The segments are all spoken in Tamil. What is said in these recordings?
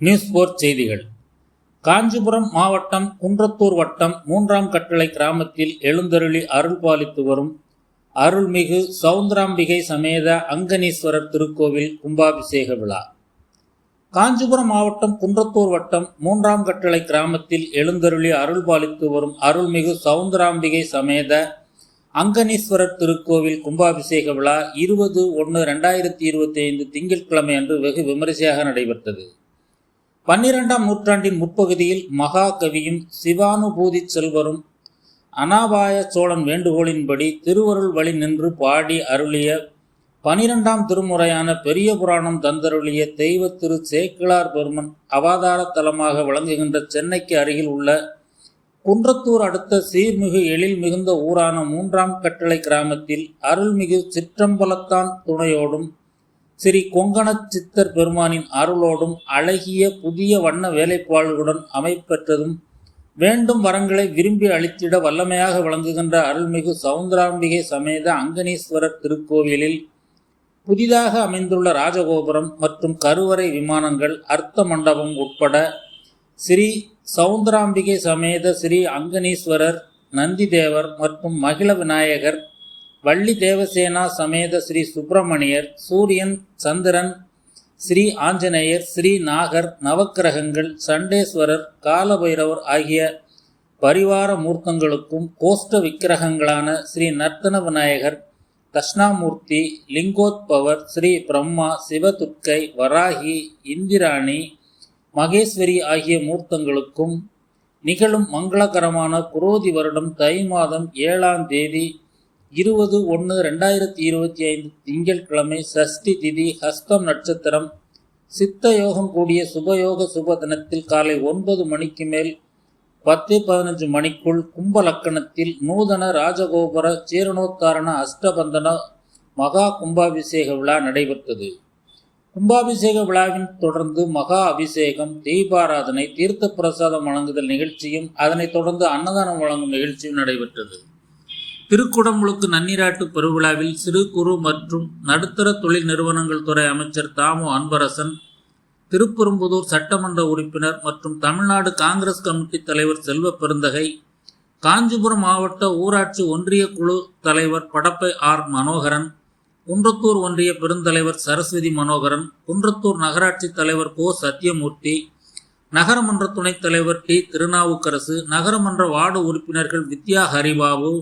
நியூஸ் போர் செய்திகள். காஞ்சிபுரம் மாவட்டம் குன்றத்தூர் வட்டம் மூன்றாம் கட்டளை கிராமத்தில் எழுந்தருளி அருள் பாலித்து வரும் அருள்மிகு சவுந்தராம்பிகை சமேத அங்கனீஸ்வரர் திருக்கோவில் கும்பாபிஷேக விழா. காஞ்சிபுரம் மாவட்டம் குன்றத்தூர் வட்டம் மூன்றாம் கட்டளை கிராமத்தில் எழுந்தருளி அருள் பாலித்து வரும் அருள்மிகு சவுந்தராம்பிகை சமேத அங்கனீஸ்வரர் திருக்கோவில் கும்பாபிஷேக விழா இருபது ஒன்று ரெண்டாயிரத்தி இருபத்தி ஐந்து திங்கட்கிழமை அன்று வெகு விமரிசையாக நடைபெற்றது. பன்னிரெண்டாம் நூற்றாண்டின் முற்பகுதியில் மகாகவியும் சிவானுபூதி செல்வரும் அனாபாய சோழன் வேண்டுகோளின்படி திருவருள் வழி நின்று பாடி அருளிய பனிரெண்டாம் திருமுறையான பெரிய புராணம் தந்தருளிய தெய்வ திரு சேக்கிழார் பெருமன் அவதார தலமாக விளங்குகின்ற சென்னைக்கு அருகில் உள்ள குன்றத்தூர் அடுத்த சீர்மிகு எழில் மிகுந்த ஊரான மூன்றாம் கட்டளை கிராமத்தில் அருள்மிகு சிற்றம்பலத்தான் துணையோடும் ஸ்ரீ கொங்கண சித்தர் பெருமானின் அருளோடும் அழகிய புதிய வண்ண வேலைப்பாடுகளுடன் அமைப்பெற்றதும் வேண்டும் வரங்களை விரும்பி அளித்திட வல்லமையாக விளங்குகின்ற அருள்மிகு சவுந்தராம்பிகை சமேத அங்கனீஸ்வரர் திருக்கோவிலில் புதிதாக அமைந்துள்ள ராஜகோபுரம் மற்றும் கருவறை விமானங்கள் அர்த்த மண்டபம் உட்பட ஸ்ரீ சவுந்தராம்பிகை சமேத ஸ்ரீ அங்கனீஸ்வரர் நந்திதேவர் மற்றும் மகிழ விநாயகர் வள்ளி தேவசேனா சமேத ஸ்ரீ சுப்பிரமணியர் சூரியன் சந்திரன் ஸ்ரீ ஆஞ்சநேயர் ஸ்ரீ நாகர் நவக்கிரகங்கள் சண்டேஸ்வரர் காலபைரவர் ஆகிய பரிவார மூர்த்தங்களுக்கும் கோஷ்ட விக்கிரகங்களான ஸ்ரீ நர்த்தன விநாயகர் தஷ்ணாமூர்த்தி லிங்கோத்பவர் ஸ்ரீ பிரம்மா சிவதுர்க்கை வராகி இந்திராணி மகேஸ்வரி ஆகிய மூர்த்தங்களுக்கும் நிகழும் மங்களகரமான குரோதி வருடம் தை மாதம் ஏழாம் தேதி இருபது ஒன்று ரெண்டாயிரத்தி இருபத்தி ஐந்து திங்கட்கிழமை சஷ்டி திதி ஹஸ்தம் நட்சத்திரம். சித்த யோகம் கூடிய சுபயோக சுப தினத்தில் காலை ஒன்பது மணிக்கு மேல் பத்து பதினஞ்சு மணிக்குள் கும்ப லக்கணத்தில் நூதன ராஜகோபுர சீரணோத்தாரண அஷ்டபந்தன மகா கும்பாபிஷேக விழா நடைபெற்றது. கும்பாபிஷேக விழாவின் தொடர்ந்து மகா அபிஷேகம் தீபாராதனை தீர்த்த பிரசாதம் வழங்குதல் நிகழ்ச்சியும் அதனைத் தொடர்ந்து அன்னதானம் வழங்கும் நிகழ்ச்சியும் நடைபெற்றது. திருக்குடமுழுக்கு நன்னீராட்டு பெருவிழாவில் சிறு குறு மற்றும் நடுத்தர தொழில் நிறுவனங்கள் துறை அமைச்சர் தாமு அன்பரசன் திருப்பெரும்புதூர் சட்டமன்ற உறுப்பினர் மற்றும் தமிழ்நாடு காங்கிரஸ் கமிட்டி தலைவர் செல்வ பெருந்தகை காஞ்சிபுரம் மாவட்ட ஊராட்சி ஒன்றிய குழு தலைவர் படப்பை ஆர் மனோகரன் குன்றத்தூர் ஒன்றிய பெருந்தலைவர் சரஸ்வதி மனோகரன் குன்றத்தூர் நகராட்சி தலைவர் கோ. சத்யமூர்த்தி நகரமன்ற துணைத் தலைவர் டி. திருநாவுக்கரசு நகரமன்ற வார்டு உறுப்பினர்கள் வித்யா ஹரிபாபு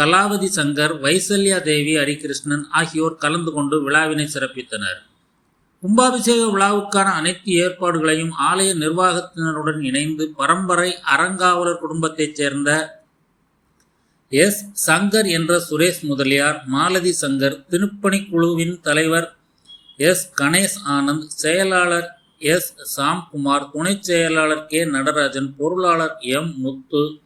கலாவதி சங்கர் வைசல்யா தேவி ஹரிகிருஷ்ணன் ஆகியோர் கலந்து கொண்டு விழாவினை சிறப்பித்தனர். கும்பாபிஷேக விழாவுக்கான அனைத்து ஏற்பாடுகளையும் ஆலய நிர்வாகத்தினருடன் இணைந்து பரம்பரை அறங்காவலர் குடும்பத்தைச் சேர்ந்த எஸ். சங்கர் என்ற சுரேஷ் முதலியார் மாலதி சங்கர் திருப்பணி குழுவின் தலைவர் எஸ். கணேஷ் ஆனந்த் செயலாளர் எஸ். சாம்குமார் துணைச் செயலாளர் கே. நடராஜன் பொருளாளர் எம். முத்து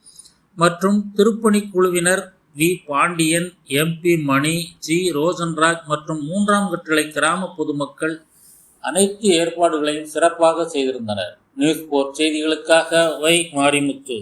மற்றும் திருப்பணி குழுவினர் V. Pandian MP Mani G. Rosanraj மற்றும் மூன்றாம் கட்டளை கிராம பொதுமக்கள் அனைத்து ஏற்பாடுகளையும் சிறப்பாக செய்திருந்தனர். நியூஸ் போர் செய்திகளுக்காக வை. மாரிமுத்து.